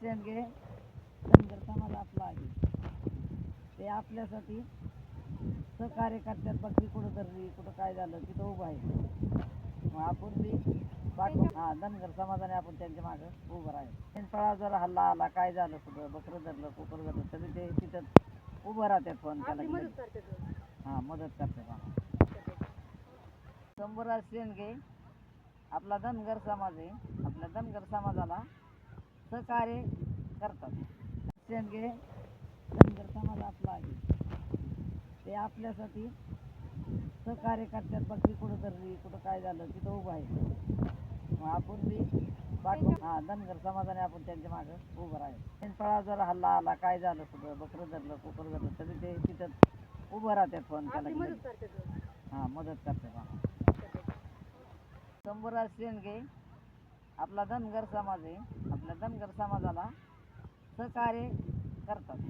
शेंडगे धनगर समाज आपला आहे. ते आपल्यासाठी सहकार्य करतात कुठं धरली कुठं काय झालं तिथं उभं आहे. मग आपण बी पाठव. हा धनगर समाजाने आपण त्यांच्या मागं उभं राहायचं पिंपळा जर हल्ला आला काय झालं कुठं बकरं धरलं कुकर धरलं तरी ते तिथं उभं राहतात फोन त्याला. हा मदत करतात शंभूराज शेंडगे आपला धनगर समाज आहे. आपल्या धनगर समाजाला सहकार्य करतात. शेंडगे धनगर समाज आपला आहे. ते आपल्यासाठी सहकार्य करतात बघ कुठं धरली कुठं काय झालं तिथं उभं आहे. आपण बी पाठव. हा धनगर समाजाने आपण त्यांच्या मागं उभं राहायचं पिंपळा जर हल्ला आला काय झालं कुठं बकरं धरलं कुकर धरलं तरी ते तिथं उभं राहतात फोन त्याला. हा मदत करतात. आम्हाला शंभूराज शेंडगे आपला धनगर समाज आहे. आपल्या धनगर समाजाला सहकार्य करतात.